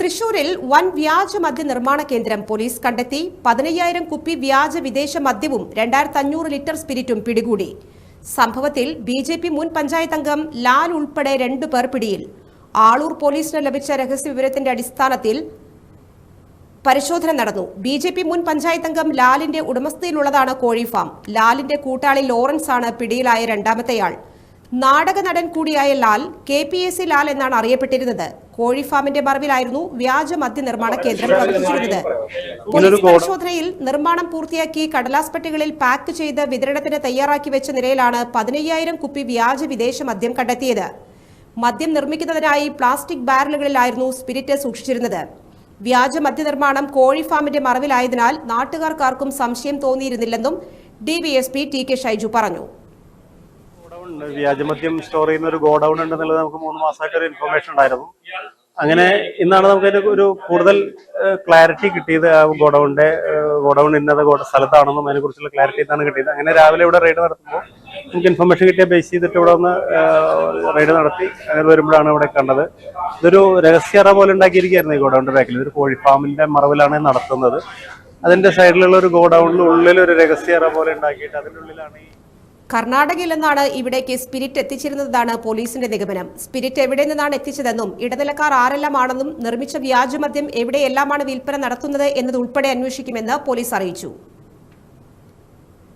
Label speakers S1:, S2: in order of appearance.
S1: തൃശൂരിൽ വൻ വ്യാജ മദ്യ നിർമ്മാണ കേന്ദ്രം പോലീസ് കണ്ടെത്തി പതിനയ്യായിരം കുപ്പി വ്യാജ വിദേശ മദ്യവും രണ്ടായിരത്തി അഞ്ഞൂറ് ലിറ്റർ സ്പിരിറ്റും പിടികൂടി. സംഭവത്തിൽ ബി ജെ പി മുൻ പഞ്ചായത്ത് അംഗം ലാൽ ഉൾപ്പെടെ രണ്ടു പേർ പിടിയിൽ. ആളൂർ പോലീസിന് ലഭിച്ച രഹസ്യ വിവരത്തിന്റെ അടിസ്ഥാനത്തിൽ പരിശോധന നടന്നു. ബി ജെ പി മുൻ പഞ്ചായത്ത് അംഗം ലാലിന്റെ ഉടമസ്ഥയിലുള്ളതാണ് കോഴി ഫാം. ലാലിന്റെ കൂട്ടാളി ലോറൻസ് ആണ് പിടിയിലായ രണ്ടാമത്തെയാൾ. നാടക നടൻ കൂടിയായ Lal K P S C Lal എന്നാണ് അറിയപ്പെട്ടിരുന്നത്. കോഴി ഫാമിന്റെ മറവിലായിരുന്നു വ്യാജ മദ്യ നിർമ്മാണ കേന്ദ്രം പ്രവർത്തിച്ചിരുന്നത്. പോലീസ് പരിശോധനയിൽ നിർമ്മാണം പൂർത്തിയാക്കി കടലാസ് പെട്ടികളിൽ പാക്ക് ചെയ്ത് വിതരണത്തിന് തയ്യാറാക്കി വെച്ച നിലയിലാണ് പതിനയ്യായിരം കുപ്പി വ്യാജ വിദേശ മദ്യം കണ്ടെത്തിയത്. മദ്യം നിർമ്മിക്കുന്നതിനായി പ്ലാസ്റ്റിക് ബാരലുകളിലായിരുന്നു സ്പിരിറ്റ് സൂക്ഷിച്ചിരുന്നത്. വ്യാജ മദ്യനിർമ്മാണം കോഴി ഫാമിന്റെ മറവിലായതിനാൽ നാട്ടുകാർക്കാർക്കും സംശയം തോന്നിയിരുന്നില്ലെന്നും ഡിവിഎസ്പി ടി കെ ഷൈജു പറഞ്ഞു.
S2: വ്യാജമദ്യം സ്റ്റോർ ചെയ്യുന്ന ഒരു ഗോഡൗൺ ഉണ്ടെന്നുള്ളത് നമുക്ക് മൂന്ന് മാസമായിട്ട് ഒരു ഇൻഫർമേഷൻ ഉണ്ടായിരുന്നു. അങ്ങനെ ഇന്നാണ് നമുക്ക് അതിന് ഒരു കൂടുതൽ ക്ലാരിറ്റി കിട്ടിയത് ആ ഗോഡൗണിന്റെ ഗോഡൗൺ ഇന്നത് സ്ഥലത്താണെന്നും അതിനെ കുറിച്ചുള്ള ക്ലാരിറ്റി ഇന്നാണ് കിട്ടിയത്. അങ്ങനെ രാവിലെ ഇവിടെ റെയ്ഡ് നടത്തുമ്പോൾ നമുക്ക് ഇൻഫർമേഷൻ കിട്ടിയ ബേസ് ചെയ്തിട്ട് ഇവിടെ ഒന്ന് റെയ്ഡ് നടത്തി. അങ്ങനെ വരുമ്പോഴാണ് ഇവിടെ കണ്ടത്. ഇതൊരു രഹസ്യറ പോലെ ഉണ്ടാക്കിയിരിക്കുകയായിരുന്നു ഈ ഗോഡൗണിന്റെ ബാക്കിൽ ഒരു കോഴി ഫാമിന്റെ മറവിലാണ് നടത്തുന്നത്. അതിന്റെ സൈഡിലുള്ള ഒരു ഗോഡൗണിൽ ഉള്ളിൽ ഒരു രഹസ്യറ പോലെ ഉണ്ടാക്കിയിട്ട് അതിനുള്ളിലാണ് ഈ
S1: കർണാടകയിൽ നിന്നാണ് ഇവിടേക്ക് സ്പിരിറ്റ് എത്തിച്ചിരുന്നതാണ് പോലീസിന്റെ നിഗമനം. സ്പിരിറ്റ് എവിടെ നിന്നാണ് എത്തിച്ചതെന്നും ഇടനിലക്കാർ ആരെല്ലാമാണെന്നും നിർമ്മിച്ച വ്യാജമദ്യം എവിടെയെല്ലാമാണ് വിൽപ്പന നടത്തുന്നത് എന്നതുൾപ്പെടെ അന്വേഷിക്കുമെന്ന് പോലീസ് അറിയിച്ചു.